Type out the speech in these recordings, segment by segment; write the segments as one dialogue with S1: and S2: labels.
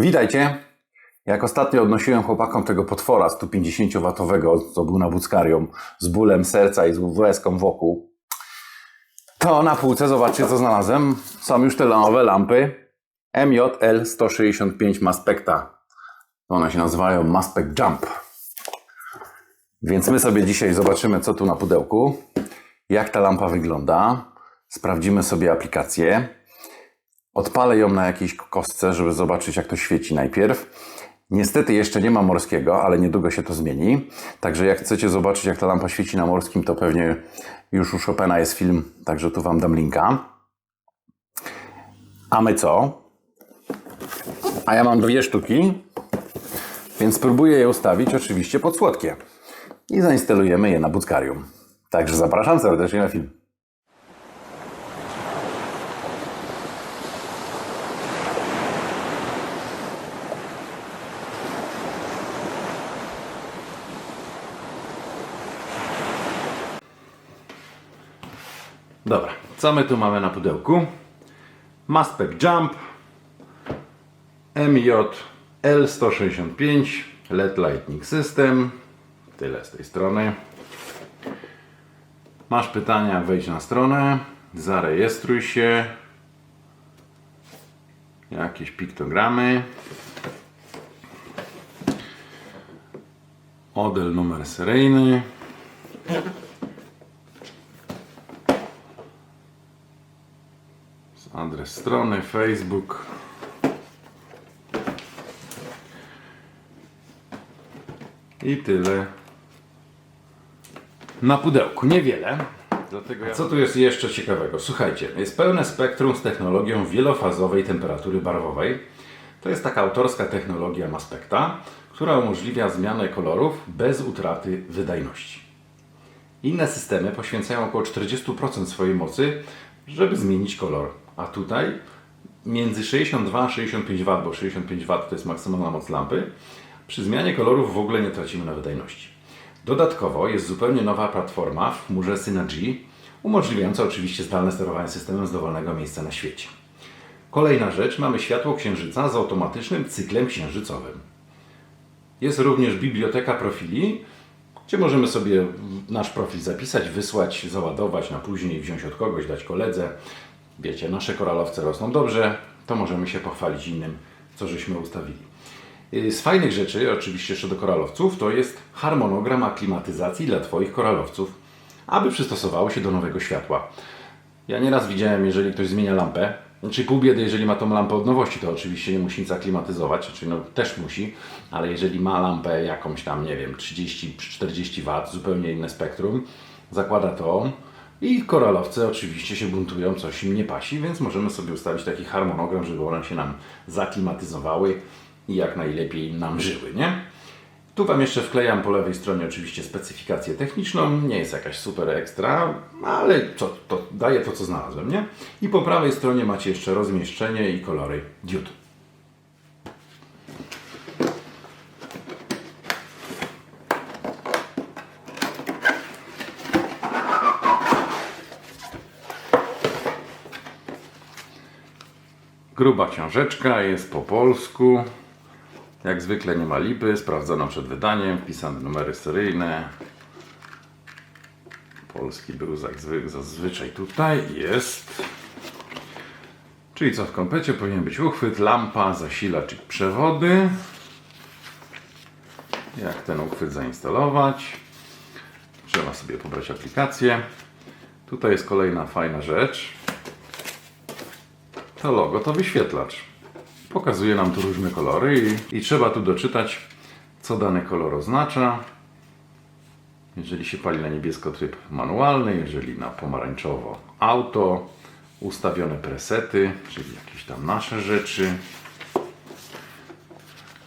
S1: Witajcie. Jak ostatnio odnosiłem chłopakom tego potwora 150-watowego, co był na Buckarium, z bólem serca i z łezką wokół, to na półce zobaczcie, co znalazłem. Są już te nowe lampy MJL 165 Maspecta. One się nazywają Maspect Jump. Więc my sobie dzisiaj zobaczymy, co tu na pudełku, jak ta lampa wygląda. Sprawdzimy sobie aplikację. Odpalę ją na jakiejś kostce, żeby zobaczyć, jak to świeci najpierw. Niestety jeszcze nie ma morskiego, ale niedługo się to zmieni. Także jak chcecie zobaczyć, jak ta lampa świeci na morskim, to pewnie już u Chopina jest film, także tu Wam dam linka. A my co? A ja mam dwie sztuki, więc spróbuję je ustawić oczywiście pod słodkie. I zainstalujemy je na Buckarium. Także zapraszam serdecznie na film. Dobra, co my tu mamy na pudełku? Maspec Jump MJ L165 LED Lightning System. Tyle z tej strony. Masz pytania, wejdź na stronę, zarejestruj się. Jakieś piktogramy. Model numer seryjny. Adres strony, Facebook. I tyle. Na pudełku, niewiele. Dlatego ja... Co tu jest jeszcze ciekawego? Słuchajcie, jest pełne spektrum z technologią wielofazowej temperatury barwowej. To jest taka autorska technologia Maspecta, która umożliwia zmianę kolorów bez utraty wydajności. Inne systemy poświęcają około 40% swojej mocy, żeby zmienić kolor. A tutaj między 62 a 65 W, bo 65 W to jest maksymalna moc lampy, przy zmianie kolorów w ogóle nie tracimy na wydajności. Dodatkowo jest zupełnie nowa platforma w chmurze Synergy, umożliwiająca oczywiście zdalne sterowanie systemem z dowolnego miejsca na świecie. Kolejna rzecz, mamy światło księżyca z automatycznym cyklem księżycowym. Jest również biblioteka profili, gdzie możemy sobie nasz profil zapisać, wysłać, załadować na później, wziąć od kogoś, dać koledze. Wiecie, nasze koralowce rosną dobrze, to możemy się pochwalić innym, co żeśmy ustawili. Z fajnych rzeczy, oczywiście jeszcze do koralowców, to jest harmonogram aklimatyzacji dla Twoich koralowców, aby przystosowało się do nowego światła. Ja nieraz widziałem, jeżeli ktoś zmienia lampę, znaczy pół biedy, jeżeli ma tą lampę od nowości, to oczywiście nie musi nic aklimatyzować, znaczy no też musi, ale jeżeli ma lampę jakąś tam, nie wiem, 30-40 W, zupełnie inne spektrum, zakłada to i koralowce oczywiście się buntują, coś im nie pasi, więc możemy sobie ustawić taki harmonogram, żeby one się nam zaklimatyzowały i jak najlepiej nam żyły, nie? Tu Wam jeszcze wklejam po lewej stronie oczywiście specyfikację techniczną, nie jest jakaś super ekstra, ale co, to daje to, co znalazłem, nie? I po prawej stronie macie jeszcze rozmieszczenie i kolory diod. Gruba książeczka, jest po polsku. Jak zwykle nie ma lipy, sprawdzono przed wydaniem, wpisane numery seryjne. Polski był zazwyczaj tutaj, jest. Czyli co w komplecie powinien być uchwyt, lampa, zasilacz i przewody. Jak ten uchwyt zainstalować? Trzeba sobie pobrać aplikację. Tutaj jest kolejna fajna rzecz. To logo to wyświetlacz. Pokazuje nam tu różne kolory i, i trzeba tu doczytać, co dany kolor oznacza. Jeżeli się pali na niebiesko tryb manualny, jeżeli na pomarańczowo auto, ustawione presety, czyli jakieś tam nasze rzeczy.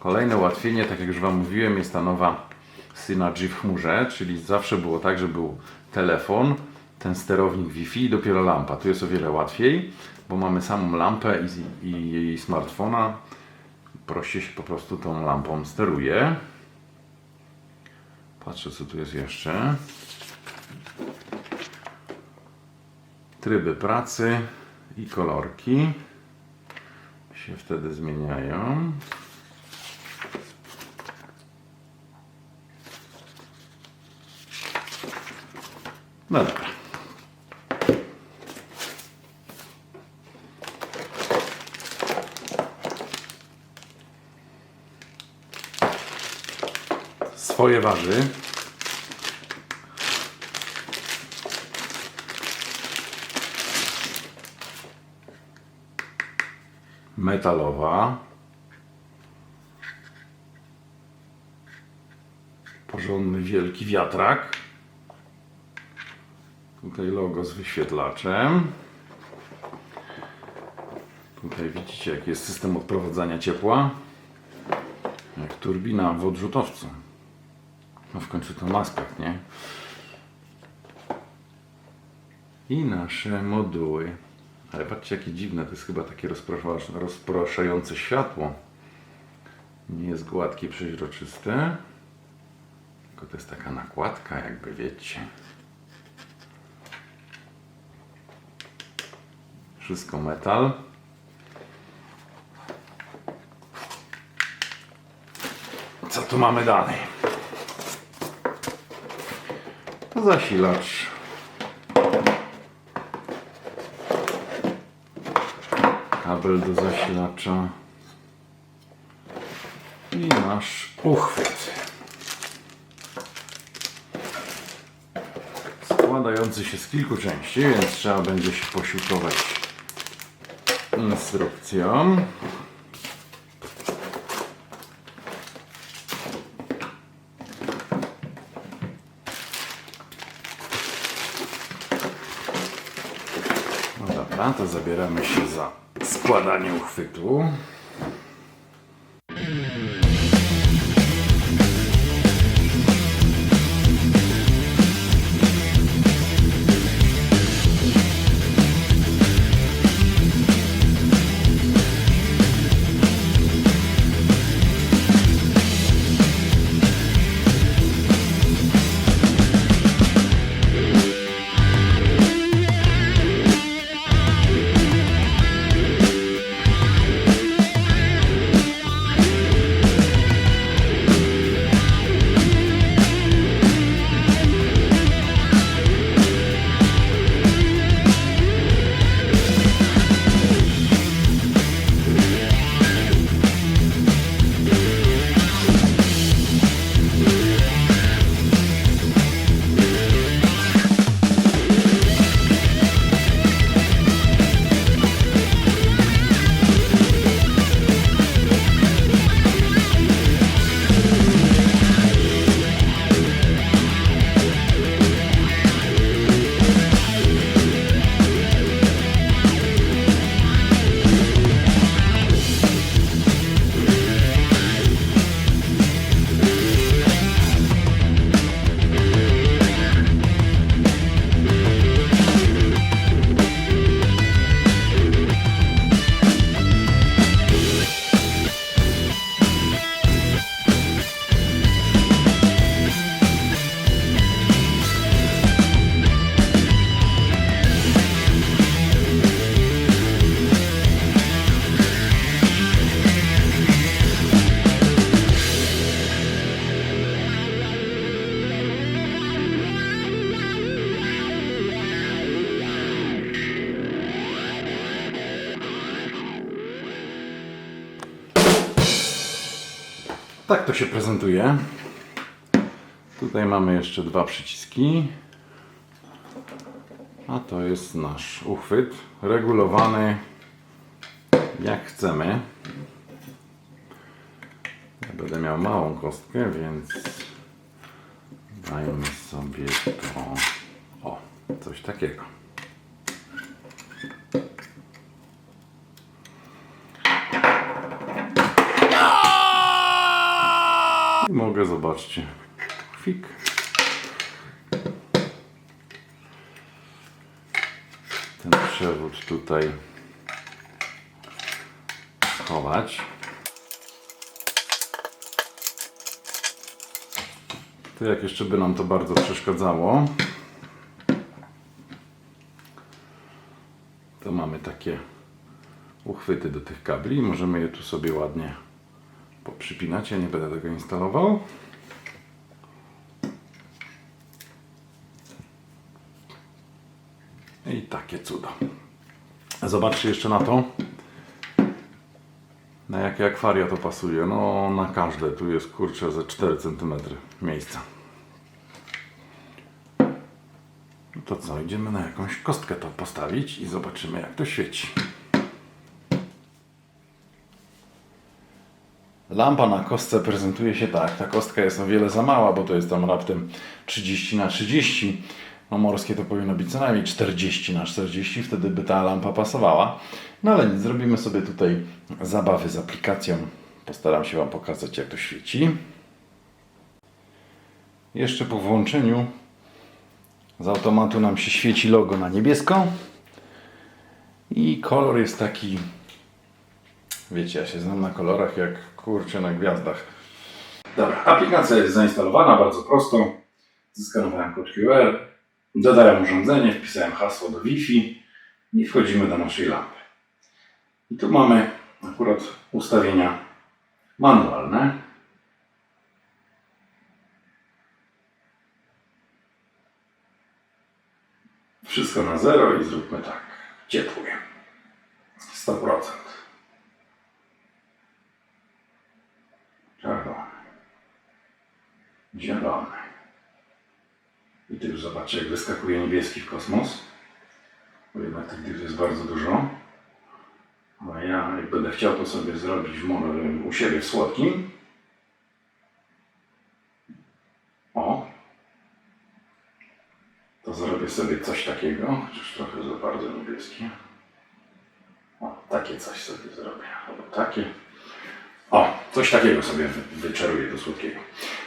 S1: Kolejne ułatwienie, tak jak już Wam mówiłem, jest ta nowa Synergy w chmurze, czyli zawsze było tak, że był telefon, ten sterownik Wi-Fi i dopiero lampa. Tu jest o wiele łatwiej, bo mamy samą lampę i, i jej smartfona. Prościej się po prostu tą lampą steruje. Patrzę co tu jest jeszcze. Tryby pracy i kolorki. się wtedy zmieniają. No dobra. Swoje waży. Metalowa. Porządny wielki wiatrak. Tutaj logo z wyświetlaczem. Tutaj widzicie jaki jest system odprowadzania ciepła. Jak turbina w odrzutowcu. No w końcu to ma aspekt, nie? I nasze moduły. Ale patrzcie jakie dziwne, to jest chyba takie rozpraszające światło. Nie jest gładkie, przeźroczyste. Tylko to jest taka nakładka, jakby wiecie. Wszystko metal. Co tu mamy dalej? To zasilacz. Kabel do zasilacza. I nasz uchwyt. Składający się z kilku części, więc trzeba będzie się posiłkować instrukcją. No dobra, to zabieramy się za składanie uchwytu. Tak to się prezentuje. Tutaj mamy jeszcze dwa przyciski. A to jest nasz uchwyt regulowany jak chcemy. Ja będę miał małą kostkę, więc dajmy sobie to. O, coś takiego. I mogę, zobaczcie, kwik. Ten przewód tutaj schować. To jak jeszcze by nam to bardzo przeszkadzało, to mamy takie uchwyty do tych kabli. Możemy je tu sobie ładnie poprzypinać. Ja nie będę tego instalował. I takie cudo. Zobaczcie jeszcze na to. Na jakie akwaria to pasuje? No na każde. Tu jest kurczę ze 4 cm miejsca. No to co, idziemy na jakąś kostkę to postawić i zobaczymy jak to świeci. Lampa na kostce prezentuje się tak. Ta kostka jest o wiele za mała, bo to jest tam raptem 30 na 30. No morskie to powinno być co najmniej 40 na 40, wtedy by ta lampa pasowała. No ale nic, zrobimy sobie tutaj zabawy z aplikacją. Postaram się Wam pokazać jak to świeci. Jeszcze po włączeniu z automatu nam się świeci logo na niebiesko. I kolor jest taki Wiecie, ja się znam na kolorach jak kurczę na gwiazdach. Dobra, aplikacja jest zainstalowana bardzo prosto. Zeskanowałem kod QR, dodałem urządzenie, wpisałem hasło do Wi-Fi i wchodzimy do naszej lampy. I tu mamy akurat ustawienia manualne. Wszystko na zero i zróbmy tak. Ciepły. 100%. Czerwony. Zielony. I ty już zobaczcie, jak wyskakuje niebieski w kosmos. Bo jednak tych dyw jest bardzo dużo. A ja, jak będę chciał to sobie zrobić w, mo- u siebie w słodkim. O. To zrobię sobie coś takiego, chociaż trochę za bardzo niebieskie. O, takie coś sobie zrobię. Albo takie. O, coś takiego sobie wy- wyczaruję do słodkiego.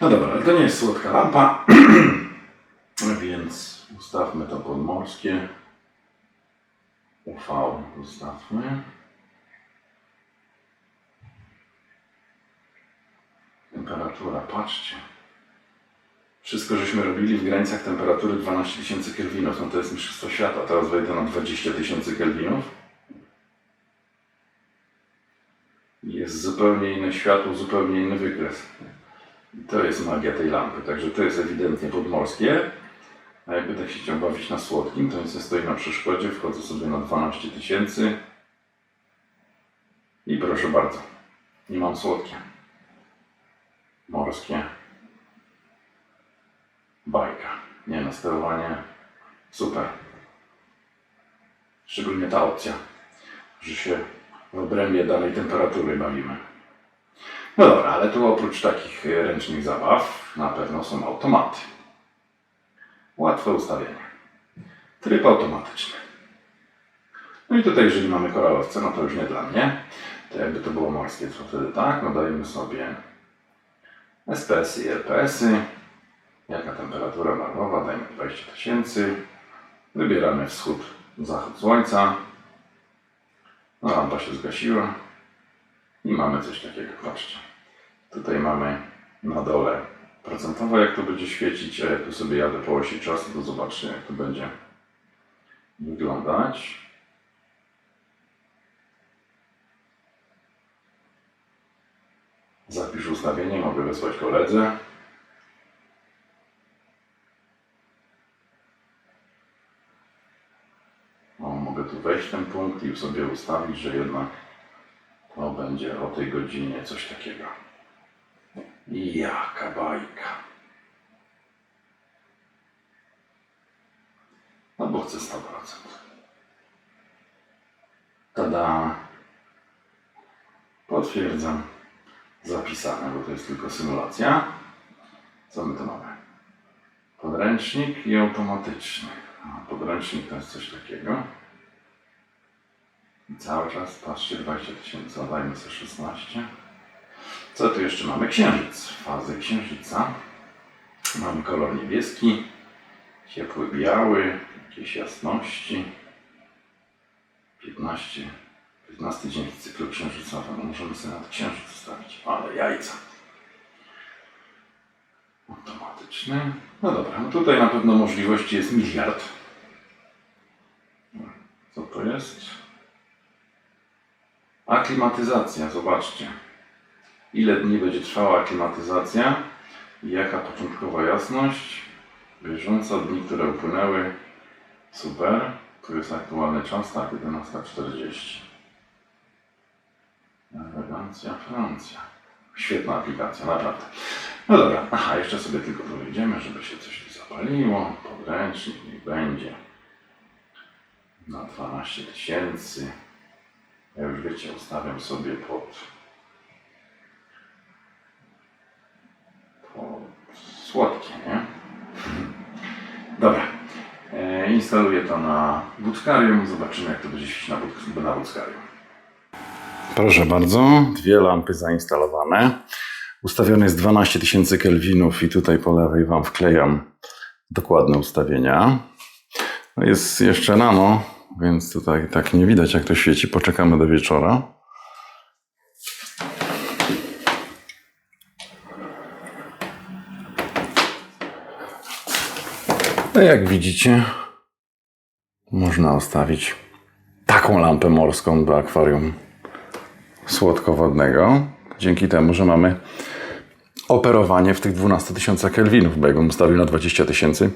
S1: No dobra, ale to nie jest słodka lampa, więc ustawmy to podmorskie. UV ustawmy. Temperatura, patrzcie. Wszystko żeśmy robili w granicach temperatury 12 tysięcy kelwinów. No to jest mistrzostwo świata. Teraz wejdę na 20 tysięcy kelwinów. jest zupełnie inne światło, zupełnie inny wykres. I to jest magia tej lampy, także to jest ewidentnie podmorskie. A jakby tak się chciał bawić na słodkim, to nie stoi na przeszkodzie, wchodzę sobie na 12 tysięcy i proszę bardzo, nie mam słodkie. Morskie. Bajka. Nie na sterowanie. Super. Szczególnie ta opcja, że się w obrębie danej temperatury bawimy. No dobra, ale tu oprócz takich ręcznych zabaw na pewno są automaty. Łatwe ustawienie. Tryb automatyczny. No i tutaj, jeżeli mamy koralowce, no to już nie dla mnie. To jakby to było morskie, to wtedy tak. No dajemy sobie SPS-y i LPS-y. Jaka temperatura barwowa? Dajmy 20 tysięcy. Wybieramy wschód, zachód słońca. No, lampa się zgasiła i mamy coś takiego, patrzcie. Tutaj mamy na dole procentowo jak to będzie świecić, a jak tu sobie jadę po osi czasu, to zobaczcie jak to będzie wyglądać. Zapisz ustawienie, mogę wysłać koledze. O, mogę tu wejść w ten punkt i sobie ustawić, że jednak to będzie o tej godzinie coś takiego. Jaka bajka. No bo chcę 100%. Tada. Potwierdzam. Zapisane, bo to jest tylko symulacja. Co my tu mamy? Podręcznik i automatyczny. A podręcznik to jest coś takiego. I cały czas, patrzcie, 20 tysięcy, dajmy sobie 16. Co tu jeszcze mamy? Księżyc, fazę księżyca. Mamy kolor niebieski, ciepły biały, jakieś jasności. 15, 15 dzień w cyklu księżycowym. Możemy sobie nawet księżyc ustawić, ale jajca. Automatyczny. No dobra, no tutaj na pewno możliwości jest miliard. Co to jest? Aklimatyzacja, zobaczcie. Ile dni będzie trwała aklimatyzacja i jaka początkowa jasność. Bieżąco dni, które upłynęły. Super. Tu jest aktualny czas, tak, 11.40. Elegancja, Francja. Świetna aplikacja, naprawdę. No dobra, aha, jeszcze sobie tylko dowiedziemy, żeby się coś tu zapaliło. Podręcznik niech będzie. Na 12 tysięcy. Ja już wiecie, ustawiam sobie pod, pod słodkie, nie? Dobra. E, instaluję to na Bootskarium. Zobaczymy, jak to będzie świecić na, Boot- na. Proszę bardzo, dwie lampy zainstalowane. Ustawione jest 12 tysięcy kelwinów i tutaj po lewej Wam wklejam dokładne ustawienia. No Jest jeszcze rano, więc tutaj tak nie widać jak to świeci. Poczekamy do wieczora. No jak widzicie, można ustawić taką lampę morską do akwarium słodkowodnego. Dzięki temu, że mamy operowanie w tych 12 tysiącach kelwinów, bo jakbym ustawił na 20 tysięcy,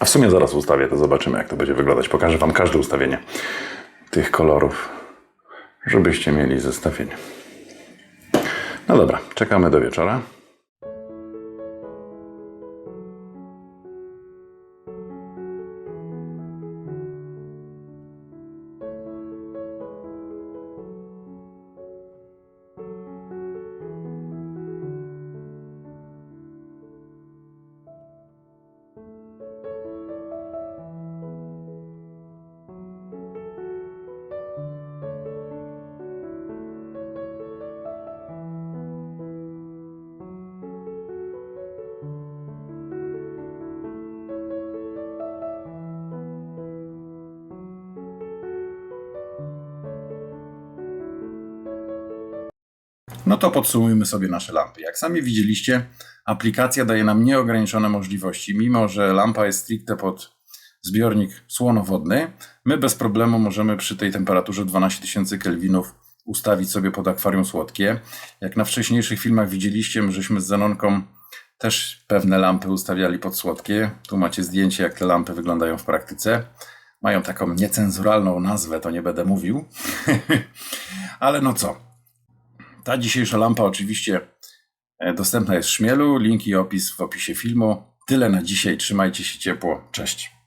S1: a w sumie zaraz ustawię, to zobaczymy, jak to będzie wyglądać. Pokażę Wam każde ustawienie tych kolorów, żebyście mieli zestawienie. No dobra, czekamy do wieczora. No to podsumujmy sobie nasze lampy. Jak sami widzieliście, aplikacja daje nam nieograniczone możliwości. Mimo, że lampa jest stricte pod zbiornik słonowodny, my bez problemu możemy przy tej temperaturze 12 tysięcy kelwinów ustawić sobie pod akwarium słodkie. Jak na wcześniejszych filmach widzieliście, my żeśmy z Zenonką też pewne lampy ustawiali pod słodkie. Tu macie zdjęcie, jak te lampy wyglądają w praktyce. Mają taką niecenzuralną nazwę, to nie będę mówił. Ale no co, ta dzisiejsza lampa oczywiście e, dostępna jest w Szmielu. Link i opis w opisie filmu. Tyle na dzisiaj. Trzymajcie się ciepło. Cześć.